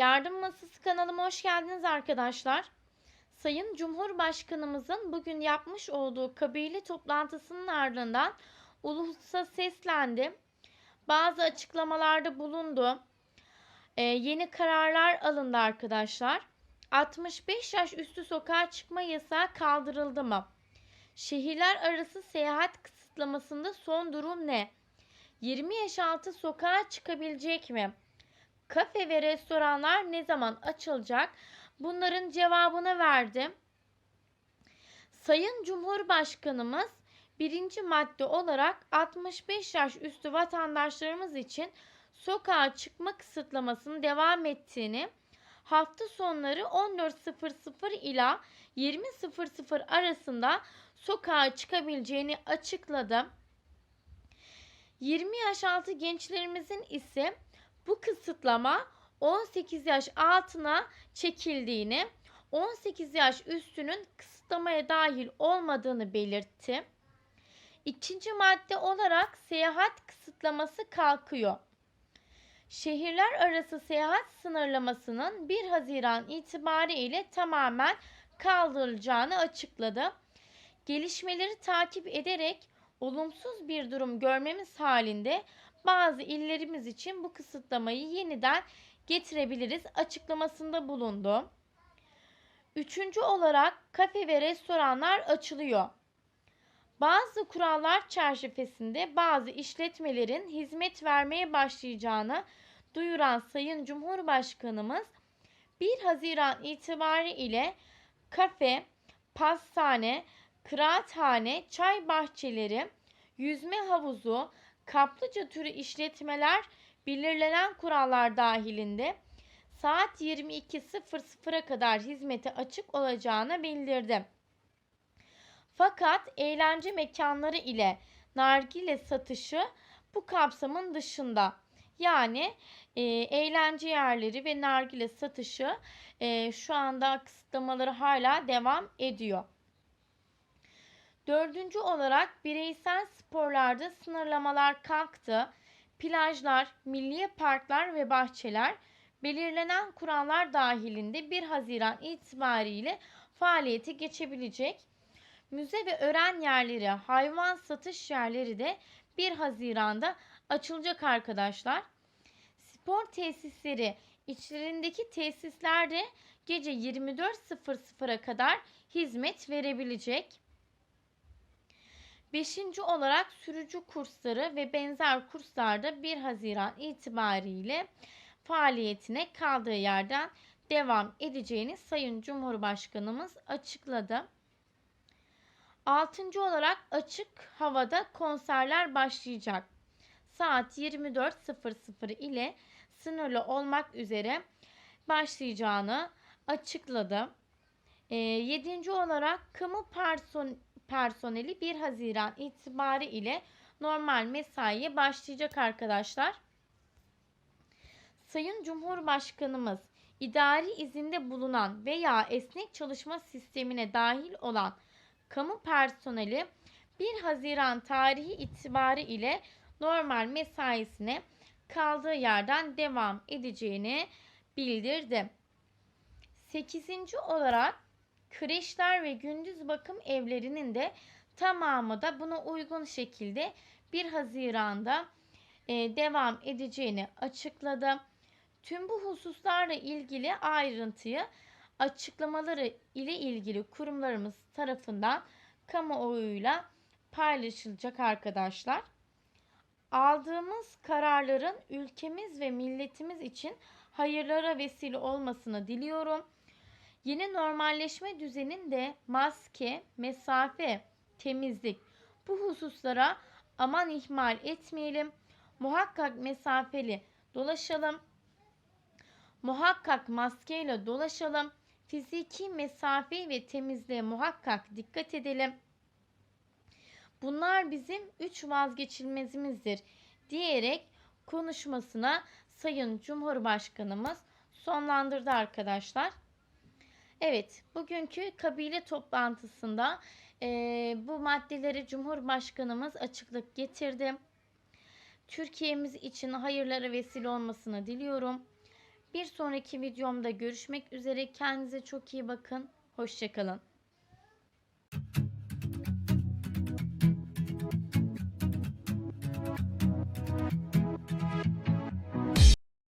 Yardım Masası kanalıma hoş geldiniz arkadaşlar. Sayın Cumhurbaşkanımızın bugün yapmış olduğu kabile toplantısının ardından ulusa seslendi. Bazı açıklamalarda bulundu. Ee, yeni kararlar alındı arkadaşlar. 65 yaş üstü sokağa çıkma yasağı kaldırıldı mı? Şehirler arası seyahat kısıtlamasında son durum ne? 20 yaş altı sokağa çıkabilecek mi? Kafe ve restoranlar ne zaman açılacak? Bunların cevabını verdim. Sayın Cumhurbaşkanımız birinci madde olarak 65 yaş üstü vatandaşlarımız için sokağa çıkma kısıtlamasının devam ettiğini, hafta sonları 14.00 ila 20.00 arasında sokağa çıkabileceğini açıkladı. 20 yaş altı gençlerimizin ise bu kısıtlama 18 yaş altına çekildiğini, 18 yaş üstünün kısıtlamaya dahil olmadığını belirtti. İkinci madde olarak seyahat kısıtlaması kalkıyor. Şehirler arası seyahat sınırlamasının 1 Haziran itibariyle tamamen kaldırılacağını açıkladı. Gelişmeleri takip ederek olumsuz bir durum görmemiz halinde bazı illerimiz için bu kısıtlamayı yeniden getirebiliriz açıklamasında bulundu. Üçüncü olarak kafe ve restoranlar açılıyor. Bazı kurallar çerçevesinde bazı işletmelerin hizmet vermeye başlayacağını duyuran Sayın Cumhurbaşkanımız 1 Haziran itibariyle kafe, pastane, kıraathane, çay bahçeleri, yüzme havuzu, kaplıca türü işletmeler belirlenen kurallar dahilinde saat 22.00'a kadar hizmete açık olacağını bildirdi. Fakat eğlence mekanları ile nargile satışı bu kapsamın dışında. Yani e, eğlence yerleri ve nargile satışı e, şu anda kısıtlamaları hala devam ediyor. Dördüncü olarak bireysel sporlarda sınırlamalar kalktı. Plajlar, milli parklar ve bahçeler belirlenen kurallar dahilinde 1 Haziran itibariyle faaliyete geçebilecek. Müze ve öğren yerleri, hayvan satış yerleri de 1 Haziran'da açılacak arkadaşlar. Spor tesisleri içlerindeki tesislerde gece 24.00'a kadar hizmet verebilecek. Beşinci olarak sürücü kursları ve benzer kurslarda 1 Haziran itibariyle faaliyetine kaldığı yerden devam edeceğini Sayın Cumhurbaşkanımız açıkladı. Altıncı olarak açık havada konserler başlayacak. Saat 24.00 ile sınırlı olmak üzere başlayacağını açıkladı. E, yedinci olarak kamu person personeli 1 Haziran itibari ile normal mesaiye başlayacak arkadaşlar. Sayın Cumhurbaşkanımız idari izinde bulunan veya esnek çalışma sistemine dahil olan kamu personeli 1 Haziran tarihi itibari ile normal mesaisine kaldığı yerden devam edeceğini bildirdi. 8. olarak kreşler ve gündüz bakım evlerinin de tamamı da buna uygun şekilde 1 Haziran'da e, devam edeceğini açıkladı. Tüm bu hususlarla ilgili ayrıntıyı açıklamaları ile ilgili kurumlarımız tarafından kamuoyuyla paylaşılacak arkadaşlar. Aldığımız kararların ülkemiz ve milletimiz için hayırlara vesile olmasını diliyorum. Yeni normalleşme düzeninde maske, mesafe, temizlik bu hususlara aman ihmal etmeyelim. Muhakkak mesafeli dolaşalım. Muhakkak maskeyle dolaşalım. Fiziki mesafe ve temizliğe muhakkak dikkat edelim. Bunlar bizim üç vazgeçilmezimizdir diyerek konuşmasına Sayın Cumhurbaşkanımız sonlandırdı arkadaşlar. Evet, bugünkü kabile toplantısında e, bu maddeleri Cumhurbaşkanımız açıklık getirdi. Türkiye'miz için hayırlara vesile olmasını diliyorum. Bir sonraki videomda görüşmek üzere. Kendinize çok iyi bakın. Hoşçakalın.